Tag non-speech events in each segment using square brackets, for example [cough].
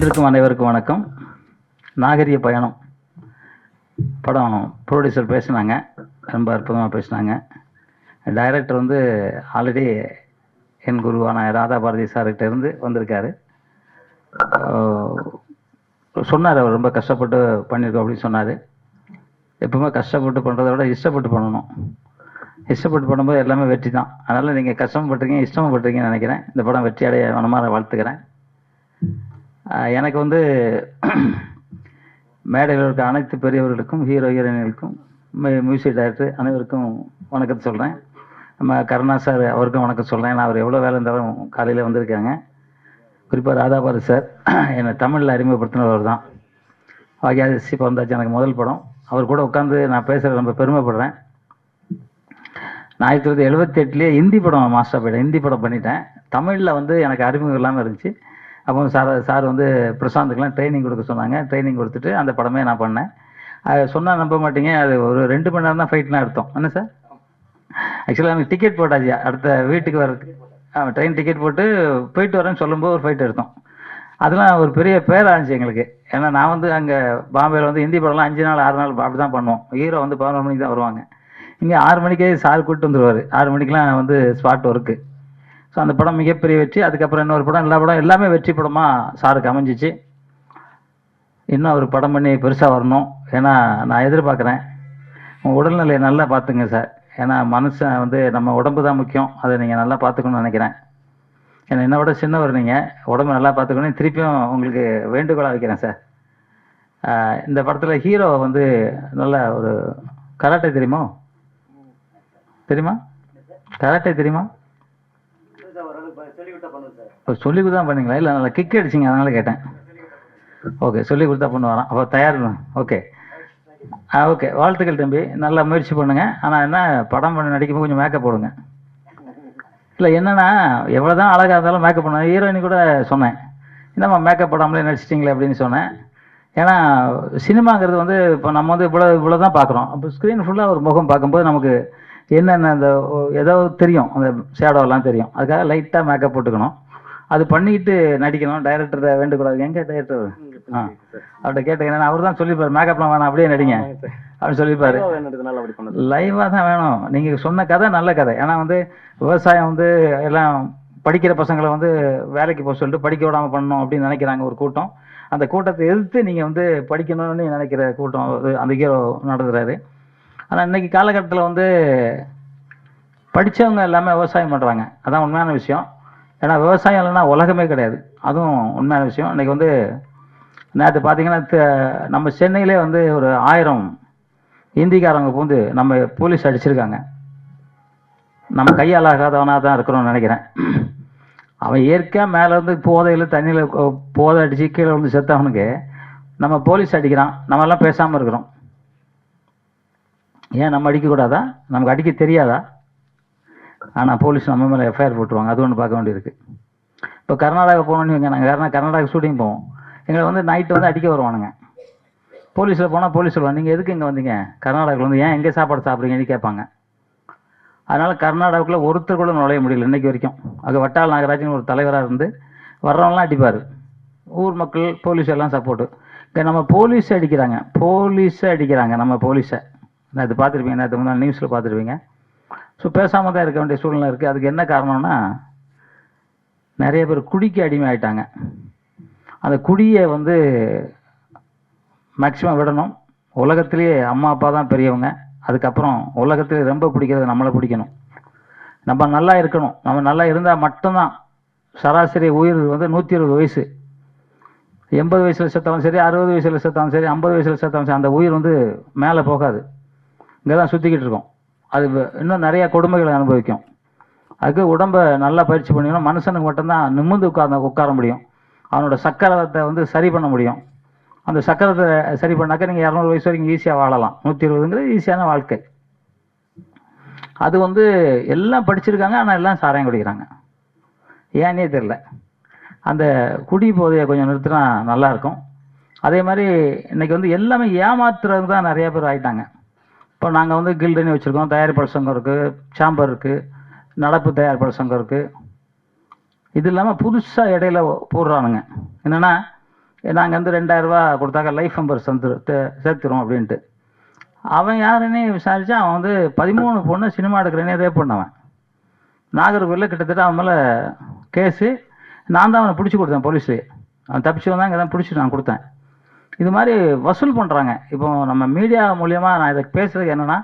வந்திருக்கும் அனைவருக்கும் வணக்கம். நாகரிக பயணம். படம் ப்ரொடியூசர் பேசுனாங்க. ரொம்ப அற்புதமாக பேசுனாங்க. டைரக்டர் வந்து ஆல்ரெடி என் குருவான ராதா பாரதி சார்கிட்ட இருந்து வந்திருக்காரு. சொன்னார் அவர் ரொம்ப கஷ்டப்பட்டு பண்ணியிருக்கோம் அப்படின்னு சொன்னார். எப்பவுமே கஷ்டப்பட்டு பண்ணுறத விட இஷ்டப்பட்டு பண்ணணும். இஷ்டப்பட்டு பண்ணும்போது எல்லாமே வெற்றி தான். அதனால் நீங்கள் கஷ்டப்பட்டுருக்கீங்க இஷ்டமும் பட்டுருக்கீங்கன்னு நினைக்கிறேன். இந்த படம் வெற்றி அடைய மனமாக வாழ்த்துக்கிறேன். எனக்கு வந்து [clears throat] மேடையில் இருக்க அனைத்து பெரியவர்களுக்கும் ஹீரோ ஹீரோயின்களுக்கும் மியூசிக் டைரக்டர் அனைவருக்கும் வணக்கத்தை சொல்கிறேன் நம்ம கருணா சார் அவருக்கும் வணக்கம் சொல்கிறேன் நான் அவர் எவ்வளோ வேலை இருந்தாலும் காலையில் வந்திருக்காங்க. குறிப்பாக ராதாபாரி சார் [clears throat] என்னை தமிழில் அறிமுகப்படுத்தினவர் தான். வாகியாதிசி பிறந்தாச்சு எனக்கு முதல் படம். அவர் கூட உட்காந்து நான் பேசுகிற ரொம்ப பெருமைப்படுறேன். நான் ஆயிரத்தி தொள்ளாயிரத்தி எழுபத்தி எட்டுலேயே ஹிந்தி படம் மாஸ்டர் போயிட்டேன். ஹிந்தி படம் பண்ணிட்டேன். தமிழில் வந்து எனக்கு அறிமுகம் இல்லாமல் இருந்துச்சு. அப்போ சார் சார் வந்து பிரசாந்துக்கெலாம் ட்ரைனிங் கொடுக்க சொன்னாங்க. ட்ரைனிங் கொடுத்துட்டு அந்த படமே நான் பண்ணேன். அது சொன்னால் நம்ப மாட்டீங்க. அது ஒரு ரெண்டு மணி நேரம் தான் ஃபைட்லாம் எடுத்தோம் என்ன சார்? ஆக்சுவலாக எனக்கு டிக்கெட் போட்டாச்சு. அடுத்த வீட்டுக்கு வரதுக்கு ஆமாம் ட்ரெயின் டிக்கெட் போட்டு போயிட்டு வரேன்னு சொல்லும்போது ஒரு ஃபைட் எடுத்தோம். அதெல்லாம் ஒரு பெரிய பேராக இருந்துச்சு எங்களுக்கு. ஏன்னா நான் வந்து அங்கே பாம்பேயில் வந்து ஹிந்தி படம்லாம் அஞ்சு நாள் ஆறு நாள் அப்படி தான் பண்ணுவோம். ஹீரோ வந்து பதினொரு மணிக்கு தான் வருவாங்க. இங்கே ஆறு மணிக்கே சார் கூப்பிட்டு வந்துருவார். ஆறு மணிக்கெலாம் வந்து ஸ்பாட் ஒர்க்கு ஸோ அந்த படம் மிகப்பெரிய வெற்றி. அதுக்கப்புறம் இன்னொரு படம் எல்லா படம் எல்லாமே வெற்றி படமாக சாருக்கு அமைஞ்சிச்சு. இன்னும் அவர் படம் பண்ணி பெருசாக வரணும். ஏன்னா நான் எதிர்பார்க்குறேன். உங்கள் உடல்நிலையை நல்லா பார்த்துங்க சார் ஏன்னா மனுஷன் வந்து நம்ம உடம்பு தான் முக்கியம். அதை நீங்கள் நல்லா பார்த்துக்கணும்னு நினைக்கிறேன். ஏன்னா என்னை விட சின்னவர் நீங்கள் உடம்பு நல்லா பார்த்துக்கணும். திருப்பியும் உங்களுக்கு வேண்டுகோளாக வைக்கிறேன் சார் இந்த படத்தில் ஹீரோ வந்து நல்ல ஒரு கராட்டே தெரியுமோ? தெரியுமா? கராட்டே தெரியுமா? சொல்லி கொடுத்தா பண்ணுங்களா இல்லை நல்லா கிக் அடிச்சிங்க அதனால கேட்டேன். ஓகே சொல்லி கொடுத்தா பண்ணுவாராம் அப்போ தயார் ஓகே ஆ ஓகே வாழ்த்துக்கள் தம்பி. நல்லா முயற்சி பண்ணுங்க. ஆனால் என்ன படம் பண்ண நடிக்கும்போது கொஞ்சம் மேக்கப் போடுங்க. இல்லை என்னன்னா எவ்வளோ தான் அழகாக இருந்தாலும் மேக்கப் பண்ண ஹீரோயின் கூட சொன்னேன். என்னம்மா மேக்கப் போடாமலே நடிச்சிட்டிங்களே அப்படின்னு சொன்னேன். ஏன்னா சினிமாங்கிறது வந்து இப்போ நம்ம வந்து இவ்வளோ இவ்வளோ தான் பார்க்குறோம் அப்போ ஸ்க்ரீன் ஃபுல்லாக ஒரு முகம் பார்க்கும்போது நமக்கு என்னென்ன அந்த ஏதோ தெரியும். அந்த ஷேடோலாம் தெரியும். அதுக்காக லைட்டாக மேக்கப் போட்டுக்கணும். அது பண்ணிட்டு நடிக்கணும். டைரக்டரை வேண்டுக்கூடாது எங்கே டைரக்டர் ஆ. அவர்கிட்ட கேட்டேன். அவர் தான் சொல்லியிருப்பார் மேக்கப்லாம் வேணாம். அப்படியே நடிங்க. அப்படின்னு சொல்லியிருப்பாரு லைவாக தான் வேணும். நீங்கள் சொன்ன கதை நல்ல கதை. ஏன்னா வந்து விவசாயம் வந்து எல்லாம் படிக்கிற பசங்களை வந்து வேலைக்கு போக சொல்லிட்டு படிக்க விடாமல் பண்ணணும் அப்படின்னு நினைக்கிறாங்க ஒரு கூட்டம். அந்த கூட்டத்தை எதிர்த்து நீங்கள் வந்து படிக்கணும்னு நினைக்கிற கூட்டம் அது அந்த ஹீரோ நடத்துகிறாரு ஆனால் இன்னைக்கு காலகட்டத்தில் வந்து படித்தவங்க எல்லாமே விவசாயம் பண்ணுறாங்க அதான் உண்மையான விஷயம். ஏன்னா விவசாயம் இல்லைன்னா உலகமே கிடையாது. அதுவும் உண்மையான விஷயம். இன்னைக்கு வந்து நேற்று பார்த்தீங்கன்னா நம்ம சென்னையிலே வந்து ஒரு ஆயிரம் இந்திக்காரங்க பூந்து நம்ம போலீஸ் அடிச்சிருக்காங்க. நம்ம கையால் ஆகாதவனாக தான் இருக்கிறோம்னு நினைக்கிறேன். அவன் இயற்கையாக மேலேருந்து போதையில் தண்ணியில் போதை அடித்து கீழே வந்து செத்தவனுக்கு நம்ம போலீஸ் அடிக்கிறான். நம்மெல்லாம் பேசாமல் இருக்கிறோம். ஏன் நம்ம அடிக்கக்கூடாதா நமக்கு அடிக்க தெரியாதா? ஆனால் போலீஸ் நம்ம மேலே எஃப்ஐஆர் போட்டுருவாங்க. அது ஒன்று பார்க்க வேண்டியிருக்கு. இப்போ கர்நாடகா போனோன்னு வைங்க நாங்கள் வேறு கர்நாடகா ஷூட்டிங் போவோம். எங்களை வந்து நைட்டு வந்து அடிக்க வருவானுங்க. போலீஸில் போனால் போலீஸ் சொல்லுவாங்க நீங்கள் எதுக்கு இங்கே வந்தீங்க? கர்நாடகாவில் வந்து ஏன் எங்கே சாப்பாடு சாப்பிட்றீங்கன்னு கேட்பாங்க. அதனால் கர்நாடகாவுக்குள்ளே ஒருத்தர் கூட நுழைய முடியல இன்றைக்கி வரைக்கும். அங்கே வட்டால் நாகராஜன் ஒரு தலைவராக இருந்து வர்றவங்களாம் அடிப்பார். ஊர் மக்கள் போலீஸ் எல்லாம் சப்போர்ட்டு இங்கே நம்ம போலீஸை அடிக்கிறாங்க. போலீஸை அடிக்கிறாங்க நம்ம போலீஸை நான் இது பார்த்துருப்பீங்க நேற்று முன்னாள் நியூஸில் பார்த்துருப்பீங்க. ஸோ பேசாமல் தான் இருக்க வேண்டிய சூழ்நிலை இருக்குது அதுக்கு என்ன காரணம்னா நிறைய பேர் குடிக்கு அடிமை ஆயிட்டாங்க அந்த குடியை வந்து மேக்சிமம் விடணும். உலகத்திலேயே அம்மா அப்பா தான் பெரியவங்க. அதுக்கப்புறம் உலகத்திலே ரொம்ப பிடிக்கிறது நம்மளை பிடிக்கணும். நம்ம நல்லா இருக்கணும். நம்ம நல்லா இருந்தால் மட்டும்தான் சராசரி உயிர் வந்து நூற்றி இருபது வயசு. எண்பது வயசில் செத்தாலும் சரி அறுபது வயசில் செத்தாலும் சரி ஐம்பது வயசில் செத்தாலும் சரி அந்த உயிர் வந்து மேலே போகாது. இங்கே தான் சுற்றிக்கிட்டு இருக்கோம். அது இன்னும் நிறையா கொடுமைகளை அனுபவிக்கும். அதுக்கு உடம்பை நல்லா பயிற்சி பண்ணிக்கணும். மனுஷனுக்கு மட்டும்தான் நிமிர்ந்து உட்கார்ந்து உட்கார முடியும். அவனோட சக்கரத்தை வந்து சரி பண்ண முடியும். அந்த சக்கரத்தை சரி பண்ணாக்க நீங்கள் இரநூறு வயசு வரைக்கும் ஈஸியாக வாழலாம். நூற்றி இருபதுங்கிறது ஈஸியான வாழ்க்கை. அது வந்து எல்லாம் படிச்சிருக்காங்க ஆனால் எல்லாம் சாராயம் குடிக்கிறாங்க. ஏன்னே தெரில அந்த குடி போதையை கொஞ்சம் நிறுத்தினா நல்லாயிருக்கும் அதே மாதிரி இன்றைக்கி வந்து எல்லாமே ஏமாத்துறது தான் நிறையா பேர் ஆகிட்டாங்க இப்போ நாங்கள் வந்து கில்டுன்னு வச்சுருக்கோம். தயாரிப்பாளர் சங்கம் இருக்குது சாம்பர் இருக்குது நடப்பு தயாரிப்பாளர் சங்கம் இருக்குது இது இல்லாமல் புதுசாக இடையில போடுறானுங்க. என்னென்னா நாங்கள் வந்து ரெண்டாயிரரூபா கொடுத்தாக்க லைஃப் மெம்பர்ஸ் வந்து சேர்த்துருவோம் அப்படின்ட்டு. அவன் யாருன்னு விசாரிச்சா அவன் வந்து பதிமூணு பொண்ணு சினிமா எடுக்கிறேனே ரேப் பண்ணவன். நாகர்கோவிலில் கிட்டத்தட்ட அவன் மேலே கேஸு நான் தான் அவனை பிடிச்சி கொடுத்தேன் போலீஸு அவன் தப்பிச்சு வந்தான் இங்கே தான் பிடிச்சி நான் கொடுத்தேன். இது மாதிரி வசூல் பண்ணுறாங்க இப்போ நம்ம மீடியா மூலியமாக நான் இதை பேசுகிறது என்னென்னா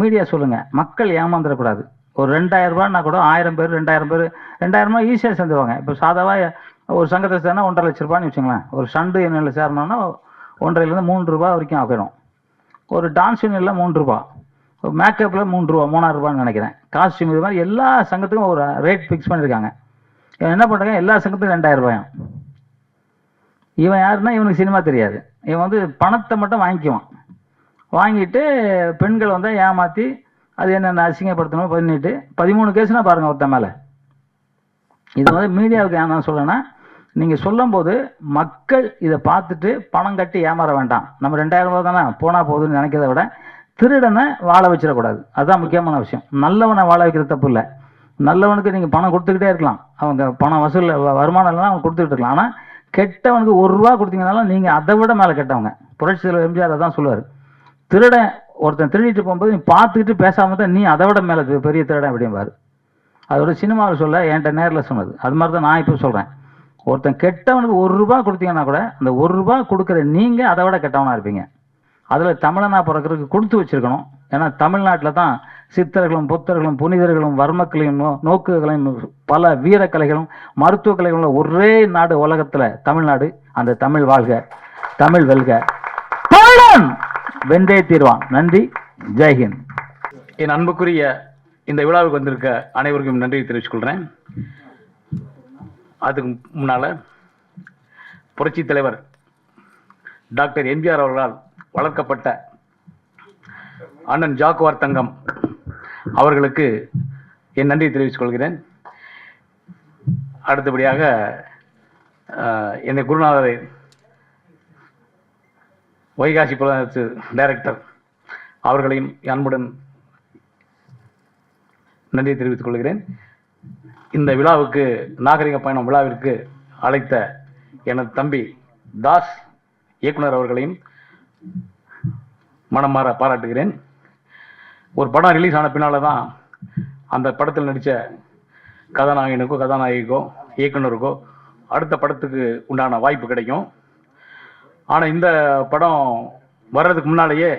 மீடியா சொல்லுங்கள் மக்கள் ஏமாந்துடக்கூடாது. ஒரு ரெண்டாயிரம் ரூபான்னா கூட ஆயிரம் பேர் ரெண்டாயிரம் பேர் ரெண்டாயிரம் ஈஸியாக சேர்ந்துருவாங்க. இப்போ சாதாவாக ஒரு சங்கத்தை சேர்னா ஒன்றரை லட்ச ரூபான்னு வச்சுங்களேன் ஒரு சண்டு யூனியனில் சேரணும்னா ஒன்றரைலேருந்து மூணு ரூபா வரைக்கும் ஆகிடும். ஒரு டான்ஸ் யூனியனில் மூணு ரூபா. மேக்கப்பில் மூணு ரூபா மூணாயிரம் ரூபான்னு நினைக்கிறேன். காஸ்டியூம் இது மாதிரி எல்லா சங்கத்துக்கும் ஒரு ரேட் ஃபிக்ஸ் பண்ணியிருக்காங்க. இவன் என்ன பண்ணுறாங்க எல்லா சங்கத்துக்கும் ரெண்டாயிரம் ரூபாயும். இவன் யாருன்னா? இவனுக்கு சினிமா தெரியாது. இவன் வந்து பணத்தை மட்டும் வாங்கிக்குவான். வாங்கிட்டு பெண்கள் வந்து ஏமாற்றி அது என்னென்ன அசிங்கப்படுத்தணும் பண்ணிட்டு பதிமூணு கேஸ்னா பாருங்கள் ஒருத்தன் மேலே. இது வந்து மீடியாவுக்கு ஏன் நான் சொல்லேன்னா நீங்கள் சொல்லும்போது மக்கள் இதை பார்த்துட்டு பணம் கட்டி ஏமாற வேண்டாம். நம்ம ரெண்டாயிரம் ரூபா தானே போனால் போகுதுன்னு நினைக்கிறத விட திருடனை வாழ வச்சிடக்கூடாது. அதுதான் முக்கியமான விஷயம். நல்லவனை வாழ வைக்கிறது தப்பு இல்லை. நல்லவனுக்கு நீங்கள் பணம் கொடுத்துக்கிட்டே இருக்கலாம். அவங்க பணம் வசூலில் வ- வருமானம் இல்லைனா அவங்க கொடுத்துக்கிட்டு இருக்கலாம். ஆனால் கெட்டவனுக்கு ஒரு ரூபா கொடுத்தீங்கனாலும் நீங்கள் அதை விட மேலே கெட்டவங்க. புரட்சி தலைவர் எம்ஜிஆர் தான் சொல்லுவார். திருடன் ஒருத்தன் திருடிட்டு போகும்போது நீ பார்த்துக்கிட்டு பேசாமல் தான் நீ அதை விட மேலே பெரிய திருடன் அப்படிம்பாரு. அதோட சினிமாவில் சொல்ல என்கிட்ட நேரில் சொன்னது. அது மாதிரி தான் நான் இப்போ சொல்கிறேன் ஒருத்தன் கெட்டவனுக்கு ஒரு ரூபா கொடுத்தீங்கன்னா கூட அந்த ஒரு ரூபா கொடுக்குற நீங்கள் அதை விட கெட்டவனாக இருப்பீங்க. அதில் தமிழனா பிறக்கிறதுக்கு கொடுத்து வச்சிருக்கணும். ஏன்னா தமிழ்நாட்டில் தான் சித்தர்களும் புத்தர்களும் புனிதர்களும் வர்மக்களையும் நோ நோக்குகளையும் பல வீரக்கலைகளும் மருத்துவக் கலைகளும் ஒரே நாடு உலகத்தில் தமிழ்நாடு. அந்த தமிழ் வாழ்க தமிழ் வெல்க. தமிழன் வெந்தே தீர்வான். நன்றி. ஜெய்ஹிந்த் என் அன்புக்குரிய இந்த விழாவுக்கு வந்திருக்க அனைவருக்கும் நன்றி தெரிவித்துக் கொள்கிறேன் அதுக்கு முன்னால் புரட்சி தலைவர் டாக்டர் எம்ஜிஆர் அவர்களால் வளர்க்கப்பட்ட அண்ணன் ஜாக்குவார் தங்கம் அவர்களுக்கு என் நன்றியை தெரிவித்துக் கொள்கிறேன். அடுத்தபடியாக என்னை குருநாதரை வைகாசி புலத்து டைரக்டர் அவர்களையும் அன்புடன் நன்றியை தெரிவித்துக் கொள்கிறேன். இந்த விழாவுக்கு நாகரிக பயணம் விழாவிற்கு அழைத்த எனது தம்பி தாஸ் இயக்குனர் அவர்களையும் மனமாற பாராட்டுகிறேன். ஒரு படம் ரிலீஸ் ஆன பின்னால் தான் அந்த படத்தில் நடித்த கதாநாயகனுக்கோ கதாநாயகிக்கோ இயக்குனருக்கோ அடுத்த படத்துக்கு உண்டான வாய்ப்பு கிடைக்கும். ஆனால் இந்த படம் வர்றதுக்கு முன்னாலேயே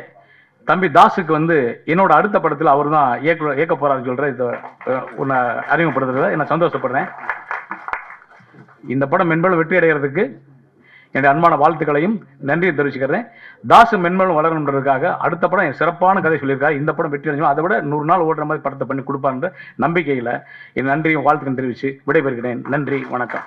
தம்பி தாஸுக்கு வந்து என்னோட அடுத்த படத்தில் அவர் தான் இயக்க இயக்க போகிறாருன்னு சொல்கிற இதை உன்னை அறிமுகப்படுத்துறதுல. நான் சந்தோஷப்படுறேன். இந்த படம் மென்மேலும் வெற்றி அடைகிறதுக்கு என்னுடைய அன்பான வாழ்த்துக்களையும் நன்றியை தெரிவிச்சுக்கிறேன். தாசு மென்மேலும் வளரணுன்றதுக்காக அடுத்த படம் என் சிறப்பான கதை சொல்லியிருக்காரு. இந்த படம் வெற்றி அடைஞ்சோம் அதை விட நூறு நாள் ஓடுற மாதிரி படத்தை பண்ணி கொடுப்பாருன்ற நம்பிக்கையில் என் நன்றியும் வாழ்த்துக்கள் தெரிவித்து விடைபெறுகிறேன். நன்றி வணக்கம்.